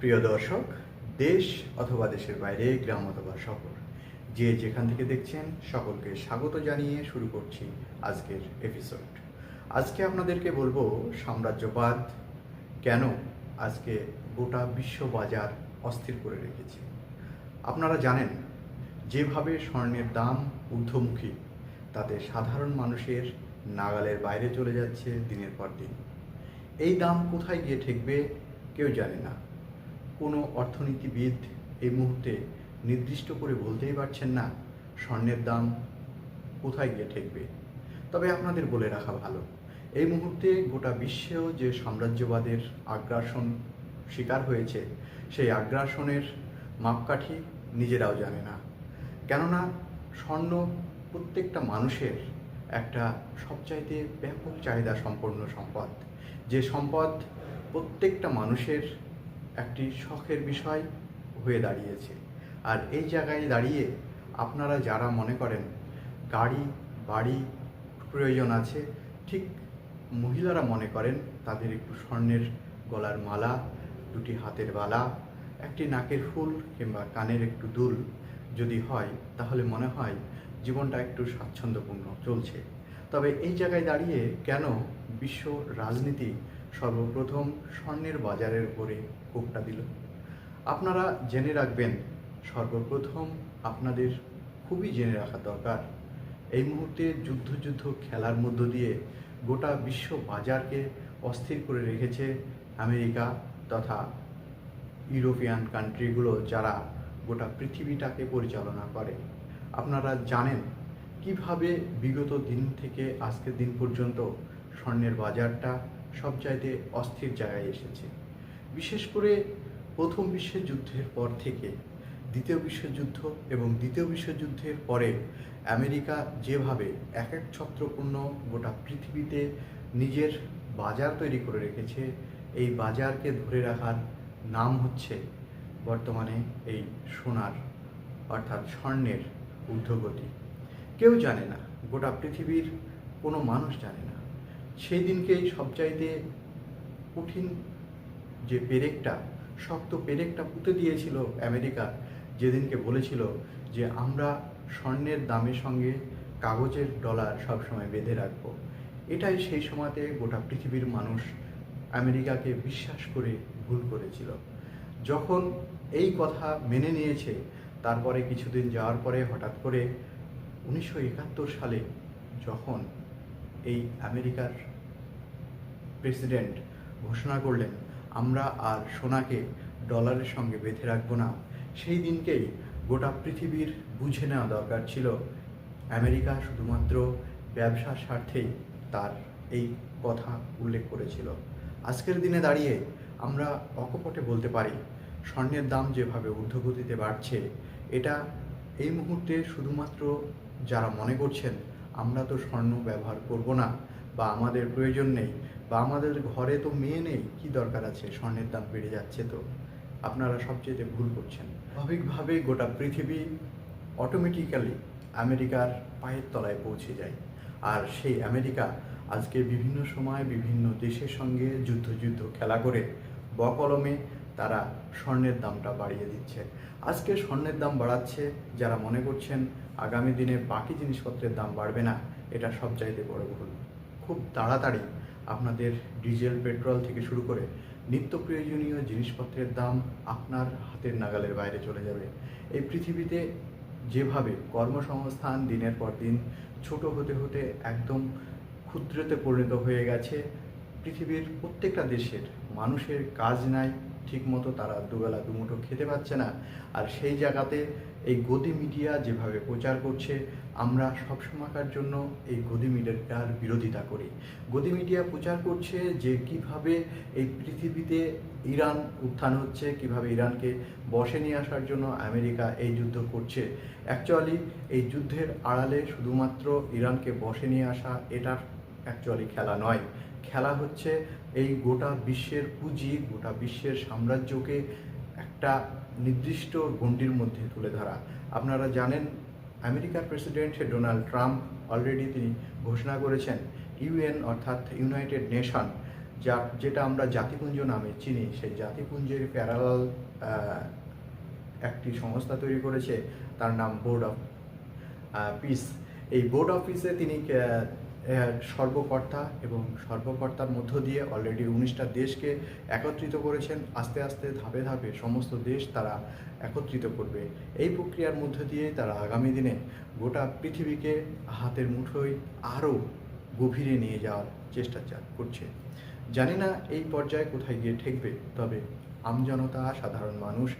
প্রিয় দর্শক, দেশ অথবা দেশের বাইরে, গ্রাম অথবা শহর, যে যেখান থেকে দেখছেন, সকলকে স্বাগত জানিয়ে শুরু করছি আজকের এপিসোড আজকে আপনাদেরকে বলব সাম্রাজ্যবাদ কেন আজকে গোটা বিশ্ব বাজার অস্থির করে রেখেছে। আপনারা জানেন, যেভাবে স্বর্ণের দাম ঊর্ধ্বমুখী, তাতে সাধারণ মানুষের নাগালের বাইরে চলে যাচ্ছে দিনের পর দিন। এই দাম কোথায় গিয়ে ঠেকবে কেউ জানে না। কোনো অর্থনীতিবিদ এই মুহূর্তে নির্দিষ্ট করে বলতেই পারছেন না, স্বর্ণের দাম কোথায় গিয়ে ঠেকবে। তবে আপনাদের বলে রাখা ভালো, এই মুহূর্তে গোটা বিশ্বেও যে সাম্রাজ্যবাদের আগ্রাসন শিকার হয়েছে, সেই আগ্রাসনের মাপকাঠি নিজেরাও জানে না। কেননা স্বর্ণ প্রত্যেকটা মানুষের একটা সবচাইতে ব্যাপক চাহিদা সম্পন্ন সম্পদ। যে সম্পদ প্রত্যেকটা মানুষের একটি শখের বিষয় হয়ে দাঁড়িয়েছে। আর এই জায়গায় দাঁড়িয়ে আপনারা যারা মনে করেন গাড়ি, বাড়ি প্রয়োজন আছে, ঠিক মহিলারা মনে করেন তাদের একটু স্বর্ণের গলার মালা, দুটি হাতের বালা, একটি নাকের ফুল কিংবা কানের একটু দুল যদি হয়, তাহলে মনে হয় জীবনটা একটু স্বাচ্ছন্দ্যপূর্ণ চলছে। তবে এই জায়গায় দাঁড়িয়ে কেন বিশ্ব রাজনীতি সর্বপ্রথম স্বর্ণের বাজারের উপরে কোপটা দিল। আপনারা জেনে রাখবেন, সর্বপ্রথম আপনাদের খুবই জেনে রাখা দরকার। এই মুহূর্তে যুদ্ধ যুদ্ধ খেলার মধ্য দিয়ে গোটা বিশ্ব বাজারকে অস্থির করে রেখেছে আমেরিকা তথা ইউরোপিয়ান কান্ট্রিগুলো যারা গোটা পৃথিবীটাকে পরিচালনা করে। আপনারা জানেন, কীভাবে বিগত দিন থেকে আজকের দিন পর্যন্ত স্বর্ণের বাজারটা সবচাইতে অস্থির জায়গায় এসেছে। বিশেষ করে প্রথম বিশ্বযুদ্ধের পর থেকে দ্বিতীয় বিশ্বযুদ্ধ এবং দ্বিতীয় বিশ্বযুদ্ধের পরে আমেরিকা যেভাবে এক এক ছত্রপূর্ণ গোটা পৃথিবীতে নিজের বাজার তৈরি করে রেখেছে, এই বাজারকে ধরে রাখার নাম হচ্ছে বর্তমানে এই সোনার অর্থাৎ স্বর্ণের ঊর্ধ্বগতি। কেউ জানে না, গোটা পৃথিবীর কোনো মানুষ জানে না। সেই দিনকেই সবচাইতে কঠিন যে পেরেকটা, শক্ত পেরেকটা পুঁতে দিয়েছিল আমেরিকা, যেদিনকে বলেছিল যে আমরা স্বর্ণের দামের সঙ্গে কাগজের ডলার সবসময় বেঁধে রাখব। এটাই সেই সময়তে গোটা পৃথিবীর মানুষ আমেরিকাকে বিশ্বাস করে ভুল করেছিল। যখন এই কথা মেনে নিয়েছে, তারপরে কিছুদিন যাওয়ার পরে হঠাৎ করে উনিশশো একাত্তর সালে যখন এই আমেরিকার প্রেসিডেন্ট ঘোষণা করলেন, আমরা আর সোনাকে ডলারের সঙ্গে বেঁধে রাখব না। সেই দিনকেই গোটা পৃথিবীর বুঝে নেওয়া দরকার ছিল। আমেরিকা শুধুমাত্র ব্যবসার স্বার্থেই তার এই কথা উল্লেখ করেছিল। আজকের দিনে দাঁড়িয়ে আমরা অকপটে বলতে পারি, স্বর্ণের দাম যেভাবে ঊর্ধ্বগতিতে বাড়ছে, এটা এই মুহূর্তে শুধুমাত্র যারা মনে করছেন আমরা তো স্বর্ণ ব্যবহার করব না, বা আমাদের প্রয়োজন নেই, বা আমাদের ঘরে তো মেয়ে নেই, কি দরকার আছে? স্বর্ণের দাম বেড়ে যাচ্ছে তো। আপনারা সবচেয়ে ভুল করছেন। স্বাভাবিকভাবে গোটা পৃথিবী অটোমেটিক্যালি আমেরিকার পায়ের তলায় পৌঁছে যায়। আর সেই আমেরিকা আজকে বিভিন্ন সময় বিভিন্ন দেশের সঙ্গে যুদ্ধ যুদ্ধ খেলা করে বকলমে তারা স্বর্ণের দামটা বাড়িয়ে দিচ্ছে। আজকে স্বর্ণের দাম বাড়াচ্ছে যারা মনে করছেন আগামী দিনে বাকি জিনিসপত্রের দাম বাড়বে না, এটা সবচাইতে বড় ভুল। খুব তাড়াতাড়ি আপনাদের ডিজেল, পেট্রোল থেকে শুরু করে নিত্য প্রয়োজনীয় জিনিসপত্রের দাম আপনার হাতের নাগালের বাইরে চলে যাবে। এই পৃথিবীতে যেভাবে কর্মসংস্থান দিনের পর দিন ছোট হতে হতে একদম ক্ষুদ্রতে পরিণত হয়ে গেছে, পৃথিবীর প্রত্যেকটা দেশের মানুষের কাজ নাই, ঠিকমতো তারা দুবেলা দুমুঠো খেতে পাচ্ছে না, আর সেই জায়গাতে এই গদি মিডিয়া যেভাবে প্রচার করছে, আমরা সবসময়কার জন্য এই গদি মিডিয়ার বিরোধিতা করি। গদি মিডিয়া প্রচার করছে যে কীভাবে এই পৃথিবীতে ইরান উত্থান হচ্ছে, কীভাবে ইরানকে বসে নিয়ে আসার জন্য আমেরিকা এই যুদ্ধ করছে। অ্যাকচুয়ালি এই যুদ্ধের আড়ালে শুধুমাত্র ইরানকে বসে নিয়ে আসা এটার অ্যাকচুয়ালি খেলা নয়। খেলা হচ্ছে এই গোটা বিশ্বের পুঁজি, গোটা বিশ্বের সাম্রাজ্যকে একটা নির্দিষ্ট গণ্ডির মধ্যে তুলে ধরা। আপনারা জানেন আমেরিকার প্রেসিডেন্ট ডোনাল্ড ট্রাম্প অলরেডি তিনি ঘোষণা করেছেন ইউএন অর্থাৎ ইউনাইটেড নেশন যা যেটা আমরা জাতিপুঞ্জ নামে চিনি। সেই জাতিপুঞ্জের প্যারালাল একটি সংস্থা তৈরি করেছে তার নাম বোর্ড অফ পিস। এই বোর্ড অফিসে তিনি আহ, আহ, সর্বকর্তা এবং সর্বকর্তার মধ্য দিয়ে অলরেডি উনিশটা দেশকে একত্রিত করেছেন। আস্তে আস্তে, ধাপে ধাপে সমস্ত দেশ তারা একত্রিত করবে। এই প্রক্রিয়ার মধ্য দিয়ে তারা আগামী দিনে গোটা পৃথিবীকে হাতের মুঠোয় আরও গভীরে নিয়ে যাওয়ার চেষ্টা করছে। জানি না এই পর্যায়ে কোথায় গিয়ে ঠেকবে, তবে আমজনতা সাধারণ মানুষ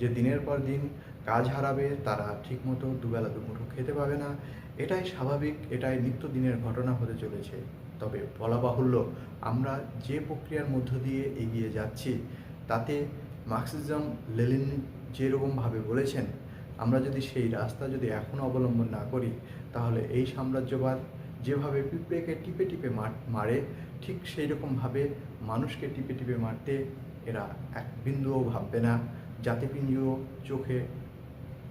যে দিনের পর দিন কাজ হারাবে, তারা ঠিকমতো দুবেলা দুমুঠো খেতে পাবে না। এটাই স্বাভাবিক, এটাই নিত্যদিনের ঘটনা হতে চলেছে। তবে বলা বাহুল্য, আমরা যে প্রক্রিয়ার মধ্য দিয়ে এগিয়ে যাচ্ছি, তাতে মার্ক্সিজম লেলিন যেরকমভাবে বলেছেন, আমরা যদি সেই রাস্তা যদি এখন অবলম্বন না করি, তাহলে এই সাম্রাজ্যবাদ যেভাবে পিঁপড়েকে টিপে টিপে মারে, ঠিক সেই রকমভাবে মানুষকে টিপে টিপে মারতে এরা এক বিন্দুও ভাববে না। জাতিপিঞ্জও চোখে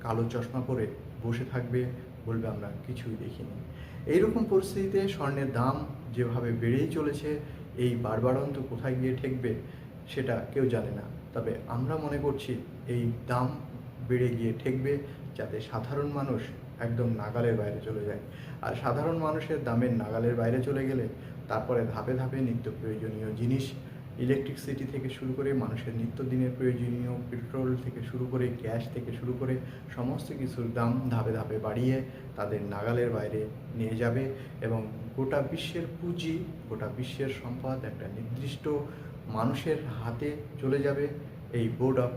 কালো চশমা পরে বসে থাকবে বলবে আমরা কিছুই দেখিনি। এইরকম পরিস্থিতিতে স্বর্ণের দাম যেভাবে বেড়েই চলেছে, এই বারবারন্ত কোথায় গিয়ে ঠেকবে সেটা কেউ জানে না। তবে আমরা মনে করছি এই দাম বেড়ে গিয়ে ঠেকবে যাতে সাধারণ মানুষ একদম নাগালের বাইরে চলে যায়। আর সাধারণ মানুষের দামের নাগালের বাইরে চলে গেলে তারপরে ধাপে ধাপে নিত্য প্রয়োজনীয় জিনিস ইলেকট্রিসিটি থেকে শুরু করে মানুষের নিত্যদিনের প্রয়োজনীয় পেট্রোল থেকে শুরু করে গ্যাস থেকে শুরু করে সমস্ত কিছুর দাম ধাপে ধাপে বাড়িয়ে তাদের নাগালের বাইরে নিয়ে যাবে এবং গোটা বিশ্বের পুঁজি, গোটা বিশ্বের সম্পদ একটা নির্দিষ্ট মানুষের হাতে চলে যাবে। এই বোর্ড অফ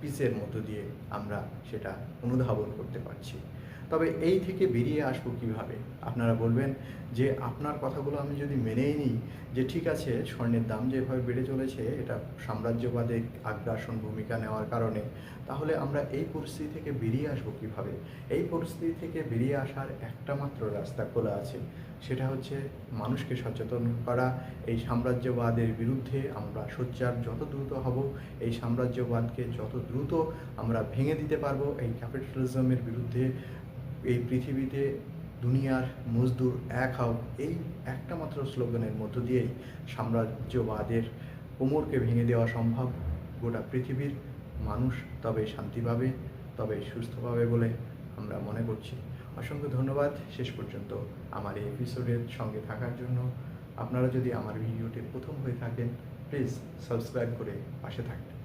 পিসের মধ্য দিয়ে আমরা সেটা অনুধাবন করতে পারছি। তবে এই থেকে বেরিয়ে আসব কীভাবে? আপনারা বলবেন যে, আপনার কথাগুলো আমি যদি মেনেই নিই, যে ঠিক আছে, স্বর্ণের দাম যেভাবে বেড়ে চলেছে, এটা সাম্রাজ্যবাদে আগ্রাসন ভূমিকা নেওয়ার কারণে, তাহলে আমরা এই পরিস্থিতি থেকে বেরিয়ে আসব কীভাবে? এই পরিস্থিতি থেকে বেরিয়ে আসার একটা মাত্র রাস্তা খোলা আছে, সেটা হচ্ছে মানুষকে সচেতন করা। এই সাম্রাজ্যবাদের বিরুদ্ধে আমরা সোচ্চার যত দ্রুত হব, এই সাম্রাজ্যবাদকে যত দ্রুত আমরা ভেঙে দিতে পারব, এই ক্যাপিটালিজমের বিরুদ্ধে এই পৃথিবীতে দুনিয়ার মজদুর এক হও, এই একটা মাত্র স্লোগানের মধ্য দিয়েই সাম্রাজ্যবাদের কোমরকে ভেঙে দেওয়া সম্ভব। গোটা পৃথিবীর মানুষ তবে শান্তি পাবে, তবে সুস্থ পাবে বলে আমরা মনে করছি। অসংখ্য ধন্যবাদ শেষ পর্যন্ত আমার এই এপিসোডের সঙ্গে থাকার জন্য। আপনারা যদি আমার ভিডিওটি প্রথম হয়ে থাকেন প্লিজ সাবস্ক্রাইব করে পাশে থাকবেন।